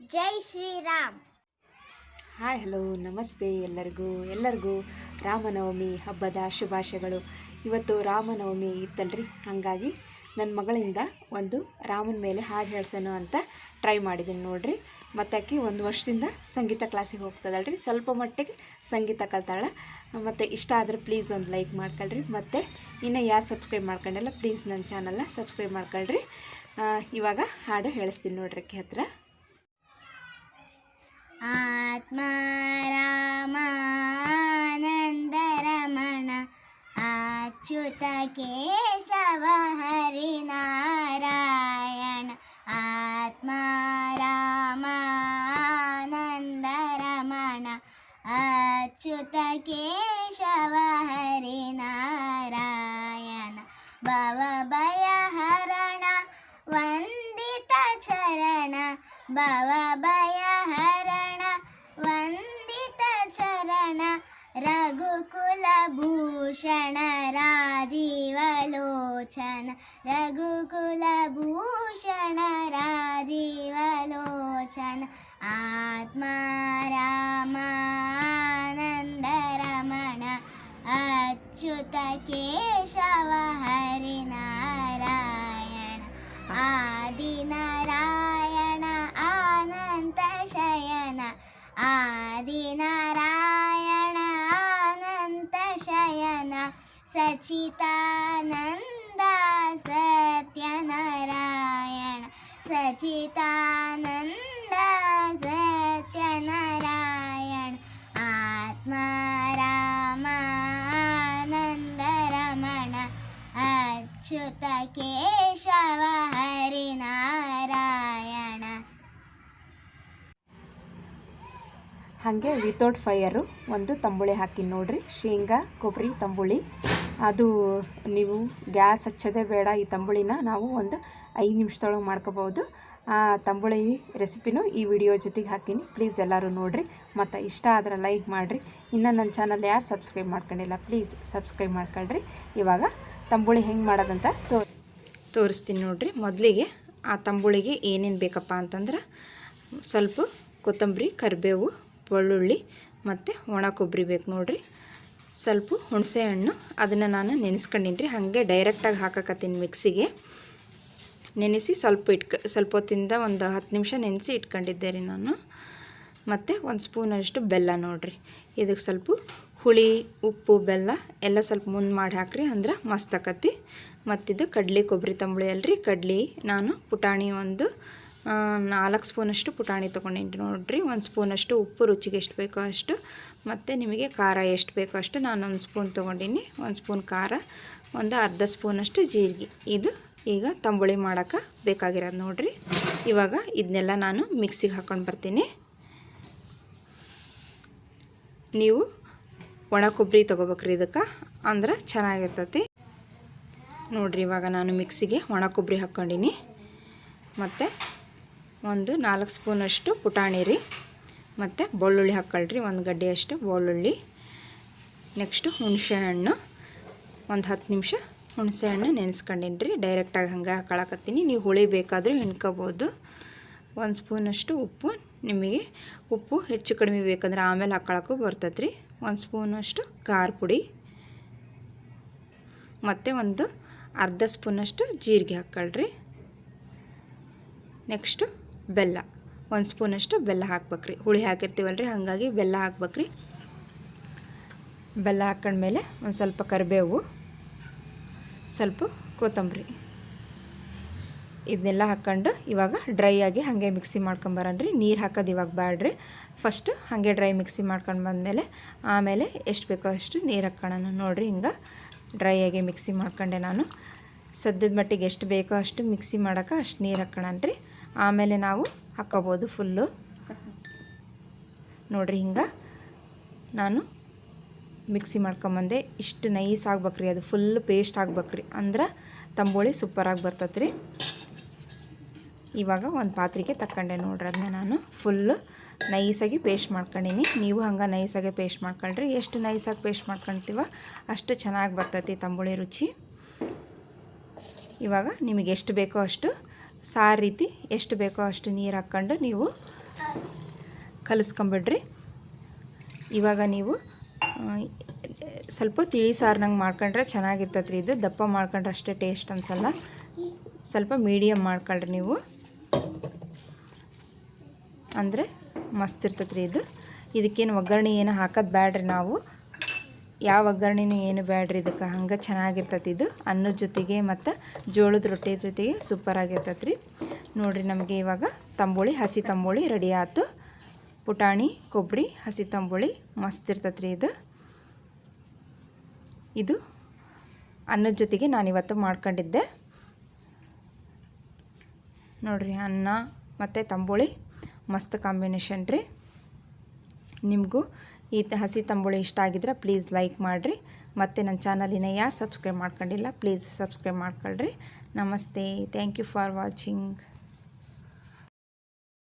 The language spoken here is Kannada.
ಜೈ ಶ್ರೀರಾಮ್. ಹಾಯ್, ಹಲೋ, ನಮಸ್ತೆ ಎಲ್ಲರಿಗೂ. ಎಲ್ಲರಿಗೂ ರಾಮನವಮಿ ಹಬ್ಬದ ಶುಭಾಶಯಗಳು. ಇವತ್ತು ರಾಮನವಮಿ ಇತ್ತಲ್ರಿ? ಹಾಗಾಗಿ ನನ್ನ ಮಗಳಿಂದ ಒಂದು ರಾಮನ ಮೇಲೆ ಹಾಡು ಹೇಳ್ಸೋಣ ಅಂತ ಟ್ರೈ ಮಾಡಿದ್ದೀನಿ ನೋಡ್ರಿ. ಮತ್ತು ಆಕೆ ಒಂದು ವರ್ಷದಿಂದ ಸಂಗೀತ ಕ್ಲಾಸಿಗೆ ಹೋಗ್ತದಲ್ರಿ. ಸ್ವಲ್ಪ ಮಟ್ಟಿಗೆ ಸಂಗೀತ ಕಲ್ತಾಳೆ. ಮತ್ತು ಇಷ್ಟ ಆದರೆ ಪ್ಲೀಸ್ ಒಂದು ಲೈಕ್ ಮಾಡ್ಕೊಳ್ರಿ. ಮತ್ತು ಇನ್ನು ಯಾರು ಸಬ್ಸ್ಕ್ರೈಬ್ ಮಾಡ್ಕೊಂಡಿಲ್ಲ ಪ್ಲೀಸ್ ನನ್ನ ಚಾನಲ್ನ ಸಬ್ಸ್ಕ್ರೈಬ್ ಮಾಡ್ಕೊಳ್ರಿ. ಇವಾಗ ಹಾಡು ಹೇಳಿಸ್ತೀನಿ ನೋಡ್ರಿ ಆಕೆ ಹತ್ರ. आत्मानन्दरम आच्युत केश वा हरि नारायण आत्मा रामनन्दरमण अच्युत केशव हरि नारायण भव भूषण राजीवलोचन रघुकुलभूषण राजीवलोचन आत्मा रामानन्दरमण अच्युत केशव हरिनारायण आदिन ಸಚಿತಾನಂದ ಸತ್ಯನಾರಾಯಣ ಸಚಿತಾನಂದ ಸತ್ಯನಾರಾಯಣ ಆತ್ಮ ರಾಮಾನಂದ ರಮಣ ಅಚ್ಯುತ ಕೇಶವ ಹರಿನಾರಾಯಣ ಹಾಗೆ ವಿತೌಟ್ ಫೈಯರು ಒಂದು ತಂಬುಳಿ ಹಾಕಿ ನೋಡ್ರಿ. ಶೇಂಗಾ, ಕೊಬ್ಬರಿ, ತಂಬುಳಿ. ಅದು ನೀವು ಗ್ಯಾಸ್ ಹಚ್ಚೋದೇ ಬೇಡ ಈ ತಂಬುಳಿನ ನಾವು ಒಂದು ಐದು ನಿಮಿಷದೊಳಗೆ ಮಾಡ್ಕೋಬೋದು. ಆ ತಂಬುಳಿ ರೆಸಿಪಿನೂ ಈ ವಿಡಿಯೋ ಜೊತೆಗೆ ಹಾಕೀನಿ ಪ್ಲೀಸ್ ಎಲ್ಲರೂ ನೋಡಿರಿ. ಮತ್ತು ಇಷ್ಟ ಆದ್ರೆ ಲೈಕ್ ಮಾಡಿರಿ. ಇನ್ನು ನನ್ನ ಚಾನಲ್ ಯಾರು ಸಬ್ಸ್ಕ್ರೈಬ್ ಮಾಡ್ಕೊಂಡಿಲ್ಲ, ಪ್ಲೀಸ್ ಸಬ್ಸ್ಕ್ರೈಬ್ ಮಾಡ್ಕೊಳ್ರಿ. ಇವಾಗ ತಂಬುಳಿ ಹೆಂಗೆ ಮಾಡೋದಂತ ತೋರ್ ತೋರಿಸ್ತೀನಿ ನೋಡಿರಿ. ಮೊದಲಿಗೆ ಆ ತಂಬುಳಿಗೆ ಏನೇನು ಬೇಕಪ್ಪ ಅಂತಂದ್ರೆ ಸ್ವಲ್ಪ ಕೊತ್ತಂಬರಿ, ಕರಿಬೇವು, ಬೆಳ್ಳುಳ್ಳಿ ಮತ್ತು ಒಣ ಕೊಬ್ಬರಿ ಬೇಕು ನೋಡ್ರಿ. ಸ್ವಲ್ಪ ಹುಣಸೆ ಹಣ್ಣು, ಅದನ್ನು ನಾನು ನೆನೆಸ್ಕೊಂಡಿನಿ ರೀ. ಹಾಗೆ ಡೈರೆಕ್ಟಾಗಿ ಹಾಕಕತ್ತೀನಿ ಮಿಕ್ಸಿಗೆ ನೆನೆಸಿ ಸ್ವಲ್ಪ ಇಟ್ಕ, ಸ್ವಲ್ಪ ಹೊತ್ತಿಂದ ಒಂದು ಹತ್ತು ನಿಮಿಷ ನೆನೆಸಿ ಇಟ್ಕೊಂಡಿದ್ದೆ ರೀ ನಾನು. ಮತ್ತು ಒಂದು ಸ್ಪೂನಷ್ಟು ಬೆಲ್ಲ ನೋಡಿರಿ. ಇದಕ್ಕೆ ಸ್ವಲ್ಪ ಹುಳಿ, ಉಪ್ಪು, ಬೆಲ್ಲ ಎಲ್ಲ ಸ್ವಲ್ಪ ಮುಂದೆ ಮಾಡಿ ಹಾಕ್ರಿ ಅಂದ್ರೆ ಮಸ್ತ್ ಆಕತಿ ಮತ್ತಿದು ಕಡ್ಲಿ ಕೊಬ್ಬರಿ ತಂಬುಳಿ ಅಲ್ರಿ. ಕಡ್ಲಿ ನಾನು ಪುಟಾಣಿ ಒಂದು ನಾಲ್ಕು ಸ್ಪೂನಷ್ಟು ಪುಟಾಣಿ ತೊಗೊಂಡಿನಿ ನೋಡಿರಿ. ಒಂದು ಸ್ಪೂನಷ್ಟು ಉಪ್ಪು, ರುಚಿಗೆ ಎಷ್ಟು ಬೇಕೋ ಅಷ್ಟು. ಮತ್ತು ನಿಮಗೆ ಖಾರ ಎಷ್ಟು ಬೇಕೋ ಅಷ್ಟು ನಾನು ಒಂದು ಸ್ಪೂನ್ ತೊಗೊಂಡಿನಿ. ಒಂದು ಸ್ಪೂನ್ ಖಾರ, ಒಂದು ಅರ್ಧ ಸ್ಪೂನಷ್ಟು ಜೀರಿಗೆ. ಇದು ಈಗ ತಂಬುಳಿ ಮಾಡೋಕೆ ಬೇಕಾಗಿರೋದು ನೋಡಿರಿ. ಇವಾಗ ಇದನ್ನೆಲ್ಲ ನಾನು ಮಿಕ್ಸಿಗೆ ಹಾಕ್ಕೊಂಡು ಬರ್ತೀನಿ. ನೀವು ಒಣ ಕೊಬ್ಬರಿ ತೊಗೋಬೇಕ್ರಿ ಇದಕ್ಕೆ. ಅಂದ್ರೆ ಚೆನ್ನಾಗಿರ್ತತಿ. ನೋಡಿರಿ ಇವಾಗ ನಾನು ಮಿಕ್ಸಿಗೆ ಒಣ ಕೊಬ್ಬರಿ ಹಾಕ್ಕೊಂಡಿನಿ ಮತ್ತು ಒಂದು ನಾಲ್ಕು ಸ್ಪೂನಷ್ಟು ಪುಟಾಣಿ ರೀ, ಮತ್ತು ಬೆಳ್ಳುಳ್ಳಿ ಹಾಕ್ಕೊಳ್ರಿ ಒಂದು ಗಡ್ಡೆಯಷ್ಟು ಬೆಳ್ಳುಳ್ಳಿ. ನೆಕ್ಸ್ಟು ಹುಣಸೆ ಹಣ್ಣು ಒಂದು ಹತ್ತು ನಿಮಿಷ ಹುಣಸೆ ಹಣ್ಣು ನೆನೆಸ್ಕೊಂಡಿನಿ ರೀ ಡೈರೆಕ್ಟಾಗಿ ಹಂಗೆ ಹಾಕೊಳಕತ್ತೀನಿ. ನೀವು ಹುಳಿ ಬೇಕಾದರೂ ಹಿಂಡ್ಕೋಬೋದು ಒಂದು ಸ್ಪೂನಷ್ಟು ಉಪ್ಪು, ನಿಮಗೆ ಉಪ್ಪು ಹೆಚ್ಚು ಕಡಿಮೆ ಬೇಕಂದ್ರೆ ಆಮೇಲೆ ಹಾಕೊಳಕ್ಕೂ ಬರ್ತೈತೆ ರೀ. ಒಂದು ಸ್ಪೂನಷ್ಟು ಖಾರ ಪುಡಿ, ಮತ್ತು ಒಂದು ಅರ್ಧ ಸ್ಪೂನಷ್ಟು ಜೀರಿಗೆ ಹಾಕ್ಕೊಳ್ರಿ. ನೆಕ್ಸ್ಟು ಬೆಲ್ಲ. ಒಂದು ಸ್ಪೂನಷ್ಟು ಬೆಲ್ಲ ಹಾಕ್ಬೇಕ್ರಿ. ಹುಳಿ ಹಾಕಿರ್ತೀವಲ್ರಿ, ಹಾಗಾಗಿ ಬೆಲ್ಲ ಹಾಕ್ಬೇಕ್ರಿ. ಬೆಲ್ಲ ಹಾಕೊಂಡ್ಮೇಲೆ ಒಂದು ಸ್ವಲ್ಪ ಕರಿಬೇವು, ಸ್ವಲ್ಪ ಕೊತ್ತಂಬರಿ. ಇದನ್ನೆಲ್ಲ ಹಾಕ್ಕೊಂಡು ಇವಾಗ ಡ್ರೈ ಆಗಿ ಹಾಗೆ ಮಿಕ್ಸಿ ಮಾಡ್ಕೊಂಬರನ್ರಿ ನೀರು ಹಾಕೋದು ಇವಾಗ ಬ್ಯಾಡ್ರಿ. ಫಸ್ಟ್ ಹಾಗೆ ಡ್ರೈ ಮಿಕ್ಸಿ ಮಾಡ್ಕೊಂಡು ಬಂದಮೇಲೆ ಆಮೇಲೆ ಎಷ್ಟು ಬೇಕೋ ಅಷ್ಟು ನೀರು ಹಾಕ್ಕೊಳ್ಳೋಣ ನೋಡಿರಿ ಹಿಂಗೆ ಡ್ರೈ ಆಗಿ ಮಿಕ್ಸಿ ಮಾಡ್ಕೊಂಡೆ ನಾನು. ಸದ್ಯದ ಮಟ್ಟಿಗೆ ಎಷ್ಟು ಬೇಕೋ ಅಷ್ಟು ಮಿಕ್ಸಿ ಮಾಡೋಕೆ ಅಷ್ಟು ನೀರು ಹಾಕ್ಕೊಳ್ಳೋಣ್ರಿ ಆಮೇಲೆ ನಾವು ಹಾಕ್ಕೋಬೋದು ಫುಲ್ಲು. ನೋಡಿರಿ ಹಿಂಗೆ ನಾನು ಮಿಕ್ಸಿ ಮಾಡ್ಕೊಂಬಂದೆ. ಇಷ್ಟು ನೈಸ್ ಆಗ್ಬೇಕ್ರಿ ಅದು, ಫುಲ್ ಪೇಸ್ಟ್ ಆಗ್ಬೇಕ್ರಿ. ಅಂದ್ರೆ ತಂಬೋಳಿ ಸೂಪರಾಗಿ ಬರ್ತೈತೆ ರೀ ಇವಾಗ ಒಂದು ಪಾತ್ರೆಗೆ ತಕ್ಕಂಡೆ ನೋಡ್ರಿ ಅದನ್ನ ನಾನು ಫುಲ್ಲು ನೈಸಾಗಿ ಪೇಸ್ಟ್ ಮಾಡ್ಕೊಂಡಿನಿ. ನೀವು ಹಂಗೆ ನೈಸಾಗೆ ಪೇಸ್ಟ್ ಮಾಡ್ಕೊಳ್ರಿ. ಎಷ್ಟು ನೈಸಾಗಿ ಪೇಸ್ಟ್ ಮಾಡ್ಕೊಳ್ತೀವ ಅಷ್ಟು ಚೆನ್ನಾಗಿ ಬರ್ತೈತಿ ತಂಬುಳಿ ರುಚಿ. ಇವಾಗ ನಿಮಗೆ ಎಷ್ಟು ಬೇಕೋ ಅಷ್ಟು ಸಾರು ರೀತಿ ಎಷ್ಟು ಬೇಕೋ ಅಷ್ಟು ನೀರು ಹಾಕ್ಕೊಂಡು ನೀವು ಕಲಿಸ್ಕೊಂಬಿಡ್ರಿ. ಇವಾಗ ನೀವು ಸ್ವಲ್ಪ ತಿಳಿ ಸಾರ್ನಂಗೆ ಮಾಡ್ಕೊಂಡ್ರೆ ಚೆನ್ನಾಗಿರ್ತೈತೆ ರೀ ಇದು. ದಪ್ಪ ಮಾಡ್ಕೊಂಡ್ರೆ ಅಷ್ಟೇ ಟೇಸ್ಟ್ ಅನ್ಸಲ್ಲ. ಸ್ವಲ್ಪ ಮೀಡಿಯಮ್ ಮಾಡ್ಕೊಳ್ರಿ ನೀವು. ಅಂದರೆ ಮಸ್ತ್ ಇರ್ತೈತೆ ರೀ ಇದು. ಇದಕ್ಕೇನು ಒಗ್ಗರಣೆ ಏನು ಹಾಕೋದು ಬ್ಯಾಡ್ರಿ ನಾವು. ಯಾವ ಒಗ್ಗರಣೆನೂ ಏನು ಬೇಡ್ರಿ, ಇದಕ್ಕೆ ಹಂಗೆ ಚೆನ್ನಾಗಿರ್ತೈತಿ ಇದು. ಅನ್ನದ ಜೊತೆಗೆ ಮತ್ತು ಜೋಳದ ರೊಟ್ಟಿ ಜೊತೆಗೆ ಸೂಪರ್ ರೀ ನೋಡಿರಿ ನಮಗೆ ಇವಾಗ ತಂಬುಳಿ, ಹಸಿ ತಂಬುಳಿ ರೆಡಿ ಆಯ್ತು ಪುಟಾಣಿ ಕೊಬ್ಬರಿ ಹಸಿ ತಂಬುಳಿ ಮಸ್ತ್ ಇರ್ತೈತಿ ರೀ ಇದು. ಇದು ಅನ್ನದ ಜೊತೆಗೆ ನಾನು ಇವತ್ತು ಮಾಡ್ಕೊಂಡಿದ್ದೆ. ನೋಡಿರಿ ಅನ್ನ ಮತ್ತು ತಂಬುಳಿ ಮಸ್ತ್ ಕಾಂಬಿನೇಷನ್ ರೀ. ನಿಮಗೂ ಈ ಹಸಿ ತಂಬುಳಿ ಇಷ್ಟ ಆಗಿದ್ರೆ ಪ್ಲೀಸ್ ಲೈಕ್ ಮಾಡಿರಿ. ಮತ್ತು ನನ್ನ ಚಾನಲಿನ ಯಾರು ಸಬ್ಸ್ಕ್ರೈಬ್ ಮಾಡ್ಕೊಂಡಿಲ್ಲ ಪ್ಲೀಸ್ ಸಬ್ಸ್ಕ್ರೈಬ್ ಮಾಡ್ಕೊಳ್ರಿ. ನಮಸ್ತೆ. Thank you for watching